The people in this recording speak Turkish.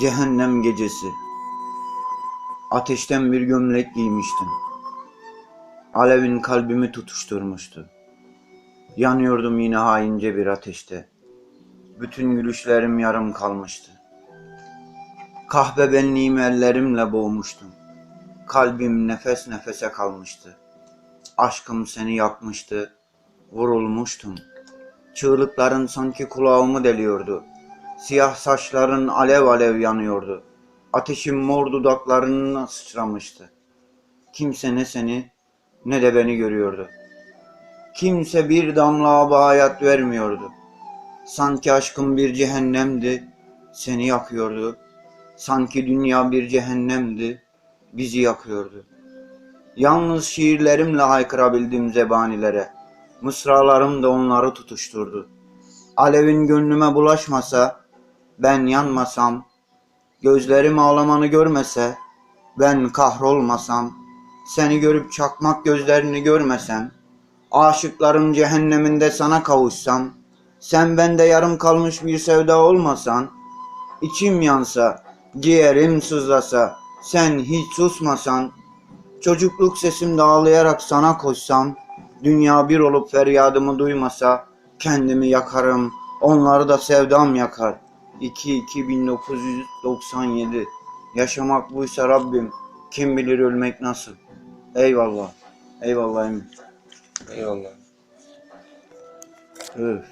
Cehennem gecesi. Ateşten bir gömlek giymiştim. Alevin kalbimi tutuşturmuştu. Yanıyordum yine haince bir ateşte. Bütün gülüşlerim yarım kalmıştı. Kahve benliğimi ellerimle boğmuştum. Kalbim nefes nefese kalmıştı. Aşkım seni yakmıştı. Vurulmuştum. Çığlıkların sanki kulağımı deliyordu. Siyah saçların alev alev yanıyordu. Ateşin mor dudaklarına sıçramıştı. Kimse ne seni ne de beni görüyordu. Kimse bir damla aba hayat vermiyordu. Sanki aşkım bir cehennemdi, seni yakıyordu. Sanki dünya bir cehennemdi, bizi yakıyordu. Yalnız şiirlerimle haykırabildim zebanilere. Mısralarım da onları tutuşturdu. Alevin gönlüme bulaşmasa, ben yanmasam, gözlerim ağlamanı görmese, ben kahrolmasam, seni görüp çakmak gözlerini görmesem, aşıkların cehenneminde sana kavuşsam, sen bende yarım kalmış bir sevda olmasan, içim yansa, ciğerim sızlasa, sen hiç susmasan, çocukluk sesimde ağlayarak sana koşsam, dünya bir olup feryadımı duymasa, kendimi yakarım, onları da sevdam yakar. 2-2-1997 Yaşamak buysa Rabbim, kim bilir ölmek nasıl. Eyvallah. Eyvallah emin. Eyvallah. Öf.